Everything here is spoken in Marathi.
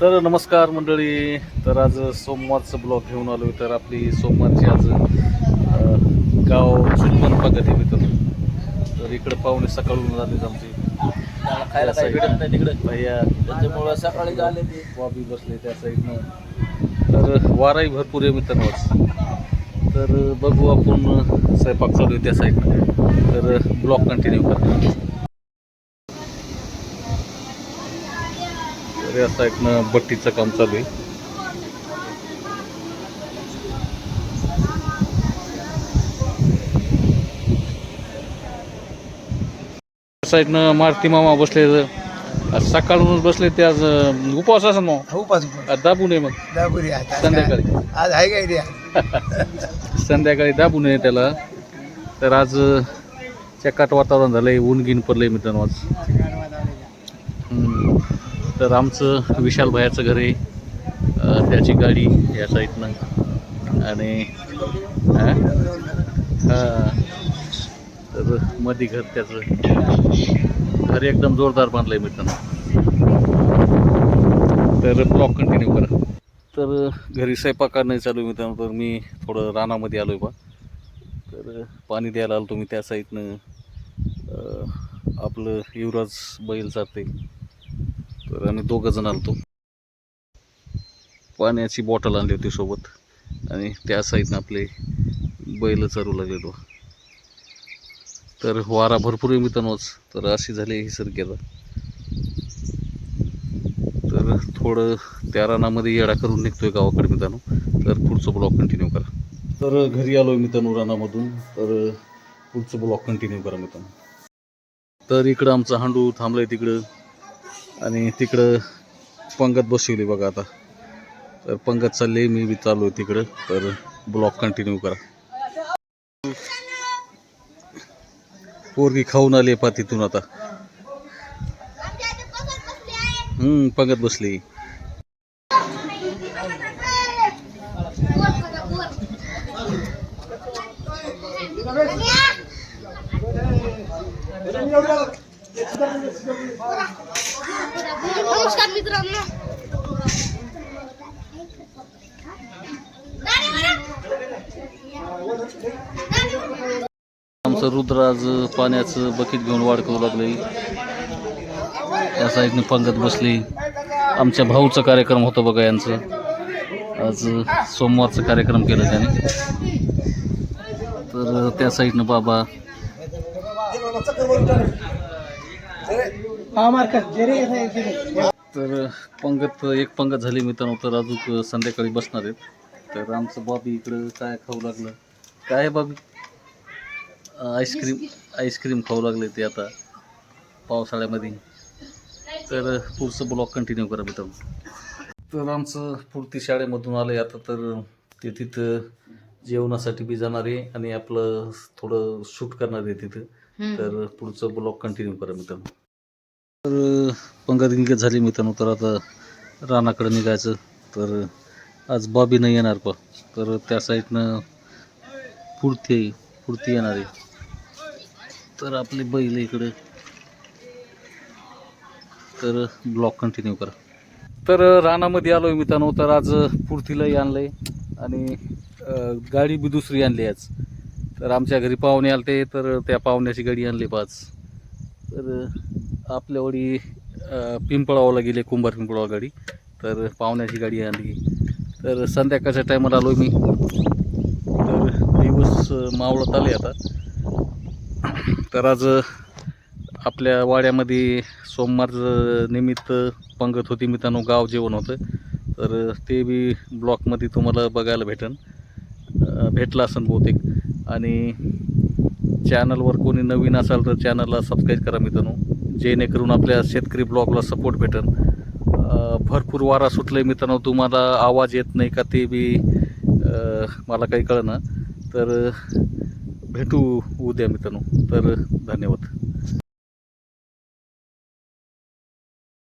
तर नमस्कार मंडळी. तर आज सोमवारचं ब्लॉग घेऊन आलो तर आपली सोमवारची आज गाव चुटपन प्रगती मित्र तर इकडे पाहुणे सकाळून झाले आमची. भैया. त्याच्यामुळं सकाळी झाले ते. बॉबी बसले त्या साईडनं. तर वाराही भरपूर आहे मित्रांनो तर बघू आपण स्वयंपाक चालू आहे त्या साईडनं. तर ब्लॉग कंटिन्यू करा या साईडनं बट्टीचं काम चालू आहे. साईडनं मारुती मामा बसले. आज सकाळूनच बसले ते आज उपवास असं मग आज दाबू नये मग. आज संध्याकाळी. आज आहे काय रे? आज? संध्याकाळी दाबू नये त्याला. तर आज चकाट वातावरण झालंय ऊन गिन पडलंय मित्रांनो आज. तर आमचं विशाल भायाचं घर आहे. त्याची गाडी या साईडनं आणि हां. तर मध्ये घर त्याचं. घर एकदम जोरदार बांधलं आहे मित्रांनो. तर ब्लॉक कंटिन्यू करा. तर घरी स्वयंपाक नाही चालू आहे मित्रांनो. तर मी थोडं रानामध्ये आलो आहे बा. तर पाणी द्यायला आलो तुम्ही त्या साईडनं. आपलं युवराज बैल जाते तर आम्ही दोघं जण आलतो. पाण्याची बॉटल आणली होती सोबत. आणि त्या साईडनं आपले बैल चरू लागलेलो. तर वारा भरपूर मित्रांनोच तर अशी झाली ही सरकी तर थोडं त्या रानामध्ये येडा करून निघतोय गावाकडे मित्रांनो. तर पुढचं ब्लॉग कंटिन्यू करा. तर घरी आलोय मित्रांनो रानामधून. तर पुढचं ब्लॉग कंटिन्यू करा मित्रांनो. तर इकडं आमचं हांडू थांबलंय तिकडं. आणि तिकडं पंगत बसवली बघा आता. तर पंगत चालले मी बी चालू आहे तिकडं. तर ब्लॉक कंटिन्यू करा. पोरगी खाऊन आली पा तिथून आता. हम्म पंगत बसली. नमस्कार मित्रांनो. आमचं रुद्र आज पाण्याचं बकेट घेऊन वाढ करू लागले. या साईडने पंगत बसली. आमच्या भाऊचा कार्यक्रम होतं बघा यांचं. आज सोमवारचा कार्यक्रम केला त्याने. तर त्या साईडनं बाबा तर पंगत एक पंगत झाली मित्रांनो तर अजून संध्याकाळी बसणार आहेत. तर आमचं बॉबी इकडं काय खाऊ लागलं? काय आहे बॉबी आईस्क्रीम आईस्क्रीम खाऊ लागले ते आता पावसाळ्यामध्ये. तर पुढचं ब्लॉग कंटिन्यू करा मित्रांनो. तर आमचं पुरती शाळेमधून आलं आता तर ते तिथं जेवणासाठी बी जाणार आहे आणि आपलं थोडं शूट करणार आहे तिथं. तर पुढचं ब्लॉग कंटिन्यू करा मित्रांनो. तर पंगत गिंगत झाली मित्रांनो तर आता रानाकडे निघायचं. तर आज बॉबी नाही येणार पा. तर त्या साईडनं पुढती पुढती येणार आहे. तर आपले बैल इकडे. तर ब्लॉग कंटिन्यू करा. तर रानामध्ये आलो आहे मित्रांनो तर आज पुरतीलाही आणलं आहे आणि गाडी बी दुसरी आणली आज. तर आमच्या घरी पाहुणे आलते तर त्या पाहुण्याची गाडी आणली पाच तर आपल्यावडी पिंपळावाला गेले कुंभार पिंपळावा गाडी. तर पाहुण्याची गाडी आणली. तर संध्याकाळच्या टायमाला आलो मी. तर दिवस मावळत आले आता. तर आज आपल्या वाड्यामध्ये सोमवार निमित्त पंगत होती मित्रांनो गाव जेवण होतं. तर ते बी ब्लॉकमध्ये तुम्हाला बघायला भेटन. भेटला असेल बहुतेक. आणि चॅनलवर कोणी नवीन असाल तर चॅनलला सबस्क्राईब करा मित्रांनो. जेणेकरून आपल्या शेतकरी ब्लॉगला सपोर्ट भेटेल भरपूर वारा सुटलं मित्रांनो. तुम्हाला आवाज येत नाही का ते बी मला काही कळना. तर भेटू उद्या मित्रांनो. तर धन्यवाद.